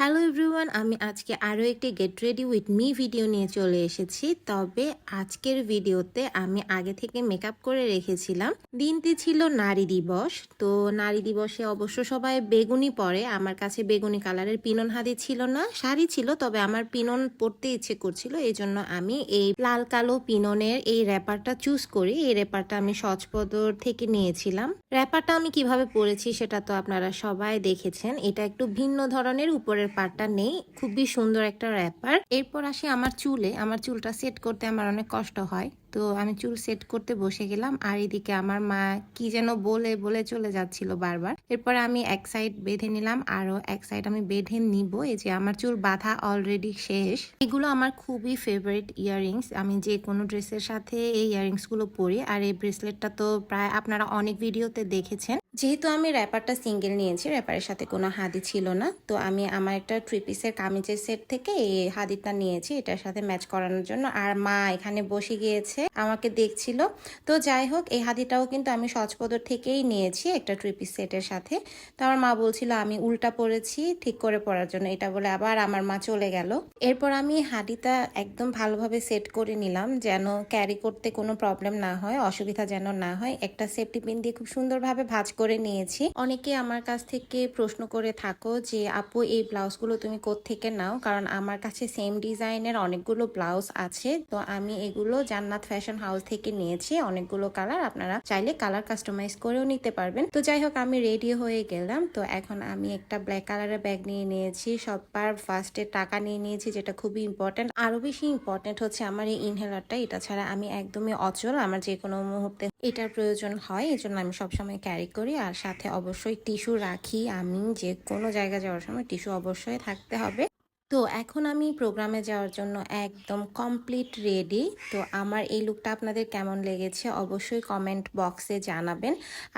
Hello everyone আমি আজকে আরও একটি get ready with me video নিয়ে চলে এসেছি। তবে আজকের ভিডিওতে আমি আগে থেকে মেকআপ করে রেখেছিলাম। দিনটি ছিল নারী দিবস, তো নারী দিবসে অবশ্য সবাই বেগুনি পরে। আমার কাছে বেগুনি কালারের পিনন হাদি ছিল না, শাড়ি ছিল, তবে আমার পিনন পরতে ইচ্ছে করছিল। এই জন্য আমি এই লাল কালো পিননের এই র্যাপারটা চুজ করি। এই র্যাপারটা আমি সচপদর থেকে নিয়েছিলাম। র্যাপারটা আমি কীভাবে পরেছি সেটা তো আপনারা সবাই দেখেছেন। এটা একটু ভিন্ন ধরনের, উপরের পার্টটা নেই, খুবই সুন্দর একটা র্যাপার এরপর আসি আমার চুলে। আমার চুলটা সেট করতে আমার অনেক কষ্ট হয়। তো আমি চুল সেট করতে বসে গেলাম। আর এদিকে আমার মা কি যেন বলে বলে চলে যাচ্ছিল বারবার। এরপর আমি এক সাইড বেঁধে নিলাম আরও এক সাইড আমি বেঁধে নিব। এই যে আমার চুল বাঁধা অলরেডি শেষ। এগুলো আমার খুবই ফেভারিট ইয়াররিংস আমি যে কোনো ড্রেসের সাথে এই ইয়াররিংসগুলো পরি। আর এই ব্রেসলেটটা তো প্রায় আপনারা অনেক ভিডিওতে দেখেছেন। যেহেতু আমি র্যাপারটা সিঙ্গেল নিয়েছি র্যাপারের সাথে কোনো হাদি ছিল না। তো আমি আমার একটা থ্রি পিসের কামিজের সেট থেকে এই হাদিটা নিয়েছি, এটার সাথে ম্যাচ করানোর জন্য। আর মা এখানে বসে গিয়েছে। আমাকে দেখছিল। তো যাই হোক, এই হাদিটাও কিন্তু আমি সচপদর থেকেই নিয়েছি একটা থ্রি পিস সেটের সাথে। তো আমার মা বলছিল, আমি উল্টা পড়েছি, ঠিক করে পড়ার জন্য। এটা বলে আবার আমার মা চলে গেল। এরপর আমি হাদিটা একদম ভালোভাবে সেট করে নিলাম, যেন ক্যারি করতে কোনো প্রবলেম না হয়, অসুবিধা যেন না হয়। একটা সেফটি পিন দিয়ে খুব সুন্দরভাবে ভাজ করে নিয়েছি। অনেকে আমার কাছ থেকে প্রশ্ন করে থাকো যে, আপু, এই ব্লাউজগুলো তুমি থেকে নাও? কারণ আমার কাছে সেম ডিজাইনের অনেকগুলো ব্লাউজ আছে। তো আমি এগুলো জান্নাত ফ্যাশন হাউস থেকে নিয়েছি অনেকগুলো কালার আপনারা চাইলে কালার কাস্টমাইজ করেও নিতে পারবেন। তো যাই হোক, আমি রেডি হয়ে গেলাম। তো এখন আমি একটা ব্ল্যাক কালারের ব্যাগ নিয়ে নিয়েছি। সবার ফার্স্টে টাকা নিয়ে নিয়েছি, যেটা খুবই ইম্পর্টেন্ট আরও বেশি ইম্পর্টেন্ট হচ্ছে আমার এই ইনহেলারটা এটা ছাড়া আমি একদমই অচল। আমার যে কোনো মুহূর্তে এটার প্রয়োজন হয় এই জন্য আমি সবসময় ক্যারি করি। আর সাথে অবশ্যই টিস্যু রাখি। আমি যে কোনো জায়গায় যাওয়ার সময় টিস্যু অবশ্যই থাকতে হবে। তো এখন আমি প্রোগ্রামে যাওয়ার জন্য একদম কমপ্লিট রেডি তো আমার এই লুকটা আপনাদের কেমন লেগেছে অবশ্যই কমেন্ট বক্সে জানাবেন।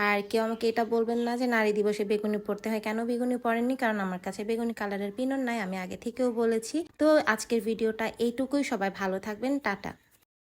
আর কেউ আমাকে এটা বলবেন না যে নারী দিবসে বেগুনি পড়তে হয়। কেন বেগুনি পড়েননি কারণ আমার কাছে বেগুনি কালারের পিনন নাই, আমি আগে থেকেও বলেছি। তো আজকের ভিডিওটা এইটুকুই। সবাই ভালো থাকবেন। টাটা।